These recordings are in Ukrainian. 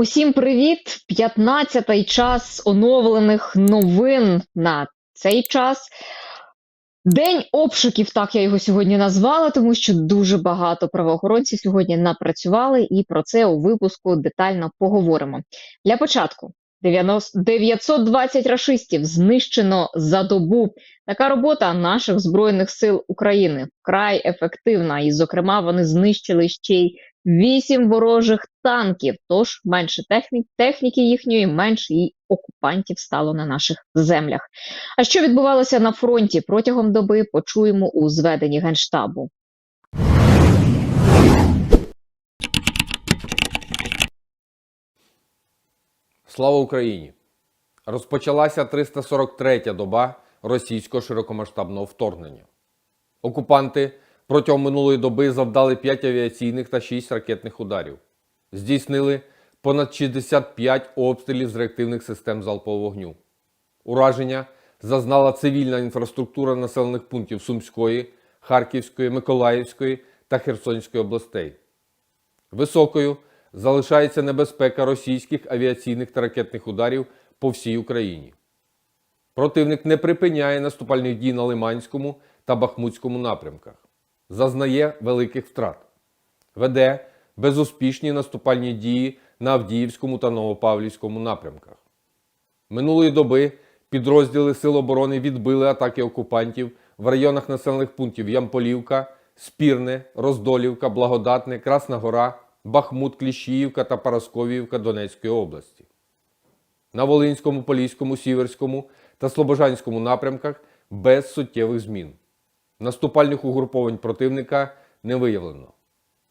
Усім привіт! 15-й час оновлених новин на цей час. День обшуків, так я його сьогодні назвала, тому що дуже багато правоохоронців сьогодні напрацювали, і про це у випуску детально поговоримо. Для початку 920 рашистів знищено за добу. Така робота наших збройних сил України вкрай ефективна, і, зокрема, вони знищили ще й вісім ворожих танків. Тож менше техні- техніки їхньої, менше і окупантів стало на наших землях. А що відбувалося на фронті протягом доби, почуємо у зведенні генштабу. Слава Україні! Розпочалася 343-я доба російського широкомасштабного вторгнення. Окупанти протягом минулої доби завдали 5 авіаційних та 6 ракетних ударів. Здійснили понад 65 обстрілів з реактивних систем залпового вогню. Ураження зазнала цивільна інфраструктура населених пунктів Сумської, Харківської, Миколаївської та Херсонської областей. Високою залишається небезпека російських авіаційних та ракетних ударів по всій Україні. Противник не припиняє наступальних дій на Лиманському та Бахмутському напрямках, зазнає великих втрат, веде безуспішні наступальні дії на Авдіївському та Новопавлівському напрямках. Минулої доби підрозділи Сил оборони відбили атаки окупантів в районах населених пунктів Ямполівка, Спірне, Роздолівка, Благодатне, Красна Гора, Бахмут, Кліщіївка та Парасковіївка Донецької області. На Волинському, Поліському, Сіверському та Слобожанському напрямках без суттєвих змін. Наступальних угруповань противника не виявлено.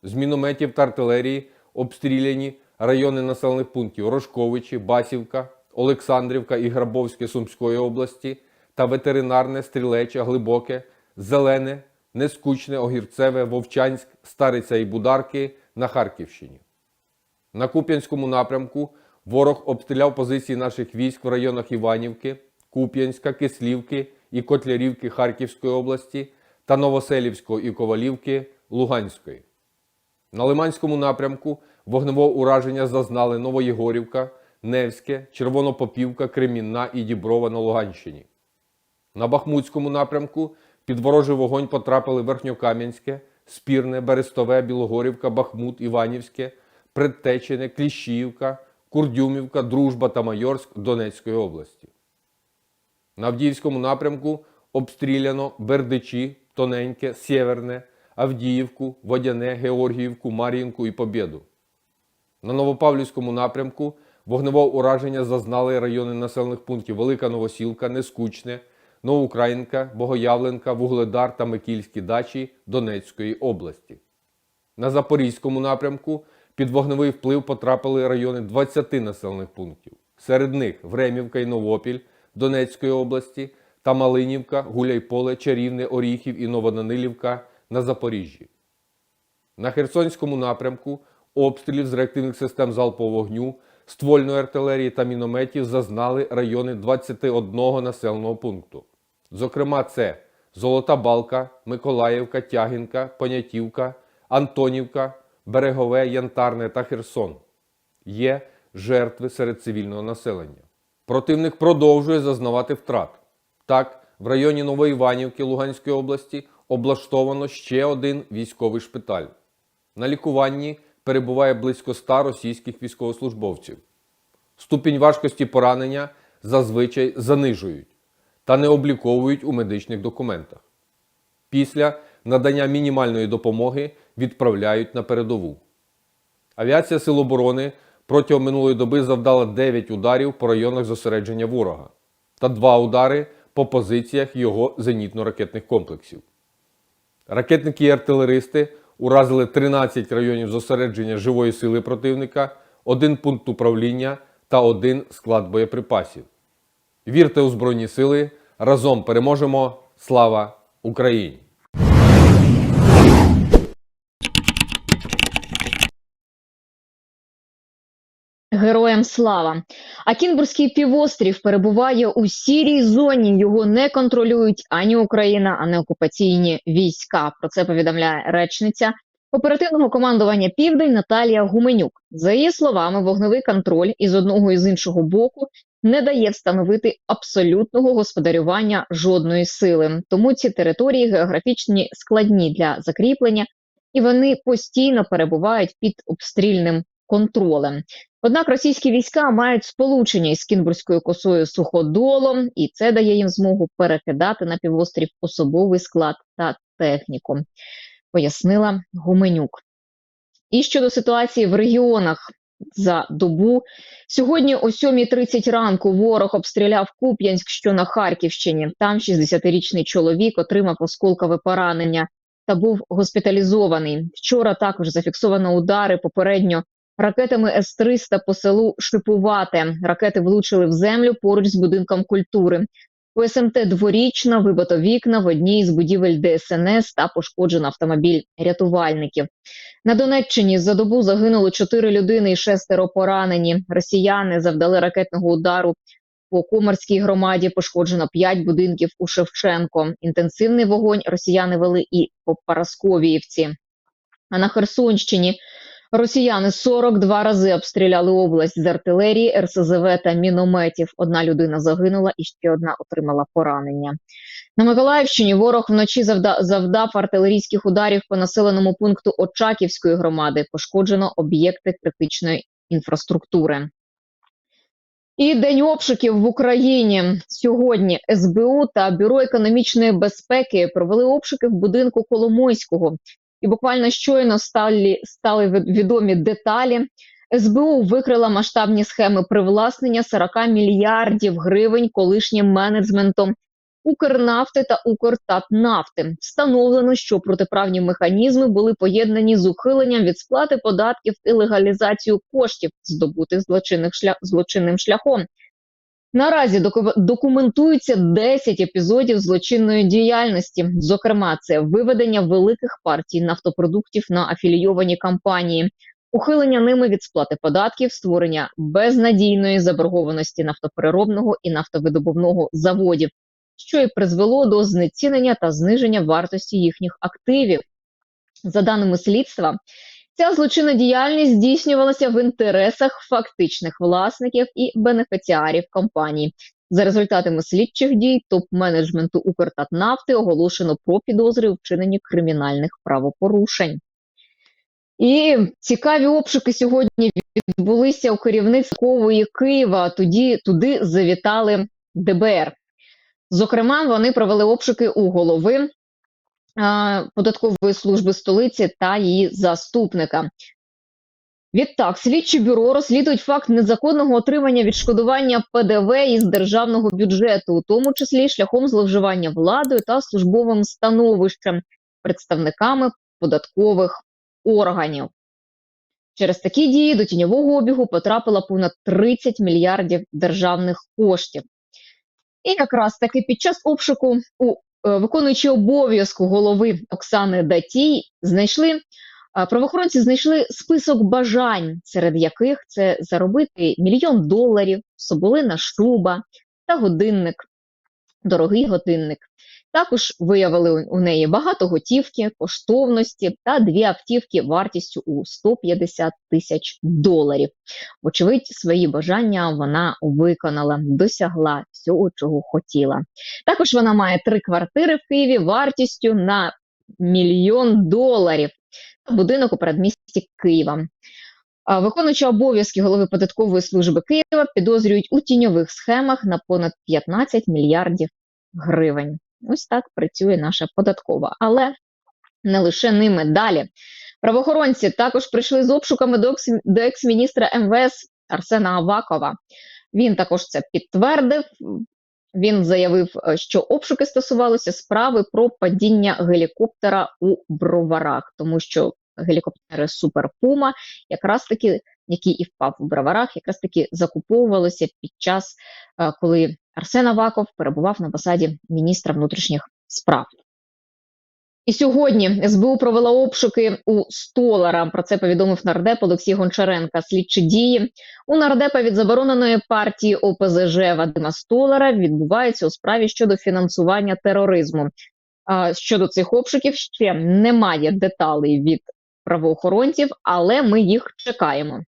З мінометів та артилерії обстріляні райони населених пунктів Рожковичі, Басівка, Олександрівка і Грабовське Сумської області та ветеринарне, стрілече, глибоке, зелене, нескучне, огірцеве, Вовчанськ, Стариця і Бударки на Харківщині. На Куп'янському напрямку ворог обстріляв позиції наших військ в районах Іванівки, Куп'янська, Кислівки і Котлярівки Харківської області та Новоселівського і Ковалівки Луганської. На Лиманському напрямку вогневого ураження зазнали Новоєгорівка, Невське, Червонопопівка, Кремінна і Діброва на Луганщині. На Бахмутському напрямку під ворожий вогонь потрапили Верхньокам'янське, Спірне, Берестове, Білогорівка, Бахмут, Іванівське, Предтечене, Кліщіївка, Курдюмівка, Дружба та Майорськ Донецької області. На Авдіївському напрямку обстріляно Бердичі, Тоненьке, Сєверне, Авдіївку, Водяне, Георгіївку, Мар'їнку і Побєду. На Новопавлівському напрямку вогневого ураження зазнали райони населених пунктів Велика Новосілка, Нескучне, Новоукраїнка, Богоявленка, Вугледар та Микільські дачі Донецької області. На Запорізькому напрямку під вогневий вплив потрапили райони 20 населених пунктів. Серед них Времівка і Новопіль Донецької області та Малинівка, Гуляйполе, Чарівне, Оріхів і Новоданилівка на Запоріжжі. На Херсонському напрямку обстрілів з реактивних систем залпового вогню, ствольної артилерії та мінометів зазнали райони 21 населеного пункту. Зокрема, це Золота Балка, Миколаївка, Тягінка, Понятівка, Антонівка, Берегове, Янтарне та Херсон. Є жертви серед цивільного населення. Противник продовжує зазнавати втрат. Так, в районі Нової Іванівки Луганської області облаштовано ще один військовий шпиталь. На лікуванні перебуває близько 100 російських військовослужбовців. Ступінь важкості поранення зазвичай занижують та не обліковують у медичних документах. Після надання мінімальної допомоги відправляють на передову. Авіація Сил оборони протягом минулої доби завдала 9 ударів по районах зосередження ворога та 2 удари по позиціях його зенітно-ракетних комплексів. Ракетники і артилеристи уразили 13 районів зосередження живої сили противника, один пункт управління та один склад боєприпасів. Вірте у Збройні Сили! Разом переможемо! Слава Україні! Героям слава! А Кінбурзький півострів перебуває у сірій зоні. Його не контролюють ані Україна, ані окупаційні війська. Про це повідомляє речниця оперативного командування Південь Наталія Гуменюк. За її словами, вогневий контроль із одного і з іншого боку не дає встановити абсолютного господарювання жодної сили. Тому ці території географічні складні для закріплення, і вони постійно перебувають під обстрільним контролем. Однак російські війська мають сполучення із Кінбурзькою косою суходолом, і це дає їм змогу перекидати на півострів особовий склад та техніку, пояснила Гуменюк. І щодо ситуації в регіонах за добу. Сьогодні о 7.30 ранку ворог обстріляв Куп'янськ, що на Харківщині. Там 60-річний чоловік отримав осколкове поранення та був госпіталізований. Вчора також зафіксовано удари попередньо ракетами С-300 по селу Шипувате. Ракети влучили в землю поруч з будинком культури. У СМТ дворічна вибито вікна в одній з будівель ДСНС та пошкоджено автомобіль рятувальників. На Донеччині за добу загинуло чотири людини і шестеро поранені. Росіяни завдали ракетного удару по Комарській громаді. Пошкоджено п'ять будинків у Шевченко. Інтенсивний вогонь росіяни вели і по Парасковіївці. А на Херсонщині росіяни 42 рази обстріляли область з артилерії, РСЗВ та мінометів. Одна людина загинула і ще одна отримала поранення. На Миколаївщині ворог вночі завда- завдав артилерійських ударів по населеному пункту Очаківської громади. Пошкоджено об'єкти критичної інфраструктури. І день обшуків в Україні сьогодні СБУ та Бюро економічної безпеки провели обшуки в будинку Коломойського. І буквально щойно стали, стали від- відомі деталі. СБУ викрила масштабні схеми привласнення 40 мільярдів гривень колишнім менеджментом Укрнафти та Укртатнафти. Встановлено, що протиправні механізми були поєднані з ухиленням від сплати податків і легалізацією коштів, здобутих злочинним шляхом. Наразі доку- документується 10 епізодів злочинної діяльності. Зокрема, це виведення великих партій нафтопродуктів на афілійовані компанії, ухилення ними від сплати податків, створення безнадійної заборгованості нафтопереробного і нафтовидобувного заводів, що і призвело до знецінення та зниження вартості їхніх активів. За даними слідства, ця злочинна діяльність здійснювалася в інтересах фактичних власників і бенефіціарів компаній. За результатами слідчих дій топ-менеджменту Укртатнафти оголошено про підозри у вчиненні кримінальних правопорушень. І цікаві обшуки сьогодні відбулися у керівництвової Києва. Тоді туди завітали ДБР. Зокрема, вони провели обшуки у голови податкової служби столиці та її заступника. Відтак, слідчі бюро розслідують факт незаконного отримання відшкодування ПДВ із державного бюджету, у тому числі шляхом зловживання владою та службовим становищем представниками податкових органів. Через такі дії до тіньового обігу потрапило понад 30 мільярдів державних коштів. І якраз таки під час обшуку у е, виконуючи обов'язку голови Оксани Датій знайшли правоохоронці знайшли список бажань, серед яких це заробити мільйон доларів, соболина шуба та годинник, дорогий годинник. Також виявили у- неї багато готівки, коштовності та дві автівки вартістю у 150 тисяч доларів. Вочевидь, свої бажання вона виконала, досягла всього, чого хотіла. Також вона має три квартири в Києві вартістю на мільйон доларів будинок у передмісті Києва. А Виконуюча обов'язки голови податкової служби Києва підозрюють у тіньових схемах на понад 15 мільярдів гривень. Ось так працює наша податкова. Але не лише ними далі. Правоохоронці також прийшли з обшуками до екс- до екс-міністра МВС Арсена Авакова. Він також це підтвердив. Він заявив, е, що обшуки стосувалися справи про падіння гелікоптера у броварах, тому що гелікоптери Супер Пума, якраз таки, який і впав у броварах, якраз таки закуповувалися під час, е, коли Арсен Аваков перебував на посаді міністра внутрішніх справ. І сьогодні СБУ провела обшуки у Столара. Про це повідомив нардеп Олексій Гончаренка. Слідчі дії у нардепа від забороненої партії ОПЗЖ Вадима Столара відбуваються у справі щодо фінансування тероризму. Щодо цих обшуків ще немає деталей від правоохоронців, але ми їх чекаємо.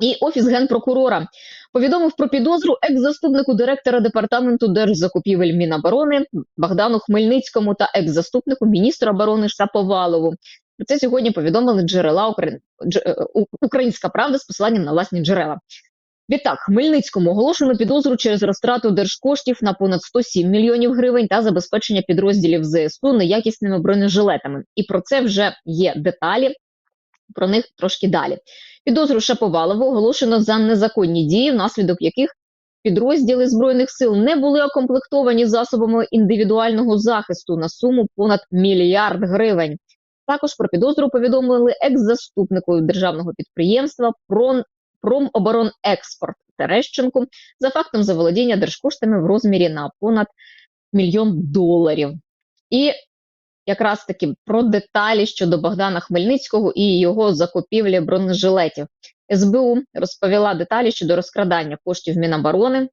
І офіс генпрокурора повідомив про підозру екс-заступнику директора департаменту держзакупівель Міноборони Богдану Хмельницькому та екс-заступнику міністра оборони Шаповалову. Про це сьогодні повідомили джерела Украї... Дж... е, Українська Правда з посиланням на власні джерела. Відтак, Хмельницькому оголошено підозру через розтрату держкоштів на понад 107 мільйонів гривень та забезпечення підрозділів ЗСУ неякісними бронежилетами. І про це вже є деталі. Про них трошки далі. Підозру Шаповалову оголошено за незаконні дії, внаслідок яких підрозділи збройних сил не були окомплектовані засобами індивідуального захисту на суму понад мільярд гривень. Також про підозру повідомили екс-заступнику державного підприємства «Прон- Промоборонекспорт Терещенку за фактом заволодіння держкоштами в розмірі на понад мільйон доларів. І якраз таки про деталі щодо Богдана Хмельницького і його закупівлі бронежилетів. СБУ розповіла деталі щодо розкрадання коштів Міноборони.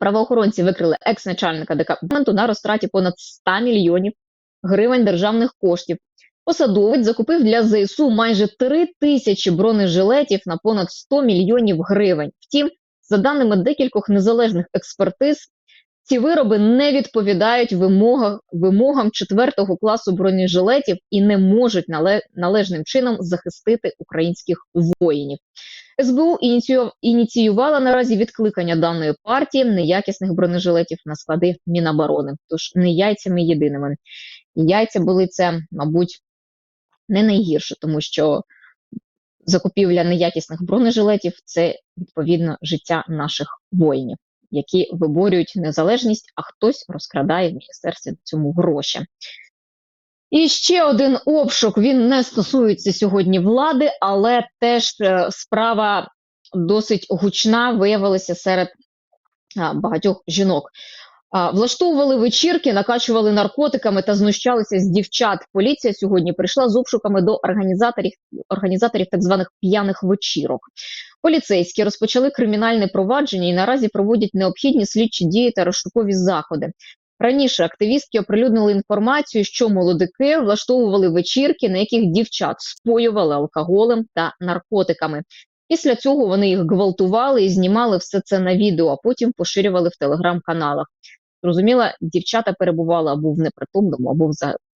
Правоохоронці викрили екс-начальника департаменту на розтраті понад 100 мільйонів гривень державних коштів. Посадовець закупив для ЗСУ майже 3 тисячі бронежилетів на понад 100 мільйонів гривень. Втім, за даними декількох незалежних експертиз, ці вироби не відповідають вимогам, вимогам четвертого класу бронежилетів і не можуть належним чином захистити українських воїнів. СБУ ініціювала наразі відкликання даної партії неякісних бронежилетів на склади Міноборони. Тож не яйцями єдиними. Яйця були це, мабуть, не найгірше, тому що закупівля неякісних бронежилетів це відповідно життя наших воїнів, які виборюють незалежність, а хтось розкрадає в міністерстві цьому гроші. І ще один обшук. Він не стосується сьогодні влади, але теж е, справа досить гучна виявилася серед багатьох жінок. Влаштовували вечірки, накачували наркотиками та знущалися з дівчат. Поліція сьогодні прийшла з обшуками до організаторів, організаторів так званих п'яних вечірок. Поліцейські розпочали кримінальне провадження і наразі проводять необхідні слідчі дії та розшукові заходи. Раніше активістки оприлюднили інформацію, що молодики влаштовували вечірки, на яких дівчат споювали алкоголем та наркотиками. Після цього вони їх гвалтували і знімали все це на відео, а потім поширювали в телеграм-каналах. Зрозуміло, дівчата перебували або в непритомному, або в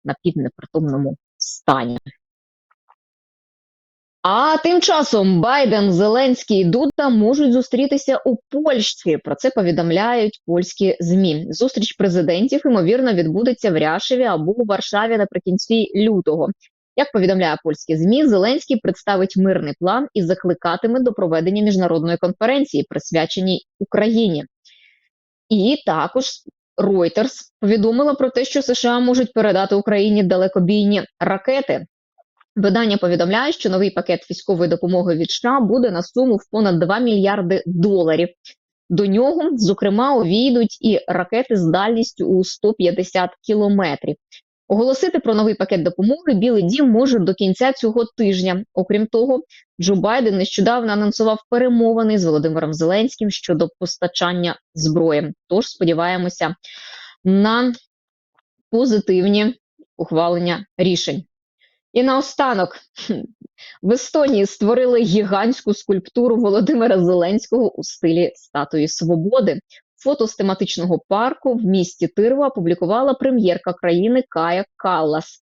напівнепритомному стані. А тим часом Байден, Зеленський і Дуда можуть зустрітися у Польщі. Про це повідомляють польські змі. Зустріч президентів ймовірно відбудеться в Ряшеві або у Варшаві наприкінці лютого. Як повідомляє польські змі, Зеленський представить мирний план і закликатиме до проведення міжнародної конференції, присвяченій Україні. І також Reuters повідомила про те, що США можуть передати Україні далекобійні ракети. Видання повідомляє, що новий пакет військової допомоги від США буде на суму в понад 2 мільярди доларів. До нього, зокрема, увійдуть і ракети з дальністю у 150 кілометрів. Оголосити про новий пакет допомоги Білий Дім може до кінця цього тижня. Окрім того, Джо Байден нещодавно анонсував перемовини з Володимиром Зеленським щодо постачання зброї. Тож сподіваємося на позитивні ухвалення рішень. І наостанок в Естонії створили гігантську скульптуру Володимира Зеленського у стилі статуї свободи. Фото з тематичного парку в місті Тирва опублікувала прем'єрка країни Кая Каллас.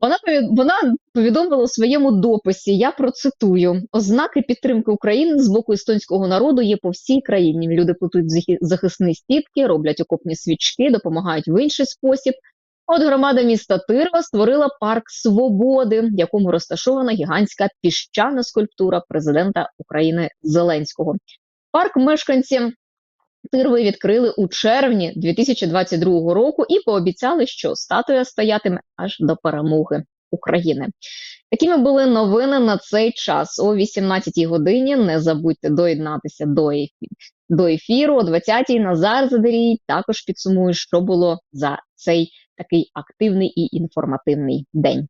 Вона вона повідомила у своєму дописі. Я процитую: ознаки підтримки України з боку естонського народу є по всій країні. Люди плетуть захисні стіпки, роблять окопні свічки, допомагають в інший спосіб. От громада міста Тирва створила парк свободи, в якому розташована гігантська піщана скульптура президента України Зеленського. Парк мешканці Тирви відкрили у червні 2022 року і пообіцяли, що статуя стоятиме аж до перемоги України. Такими були новини на цей час. О 18-й годині. Не забудьте доєднатися до ефі- до ефіру. О 20-й Назар Задерій також підсумує, що було за цей такий активний і інформативний день.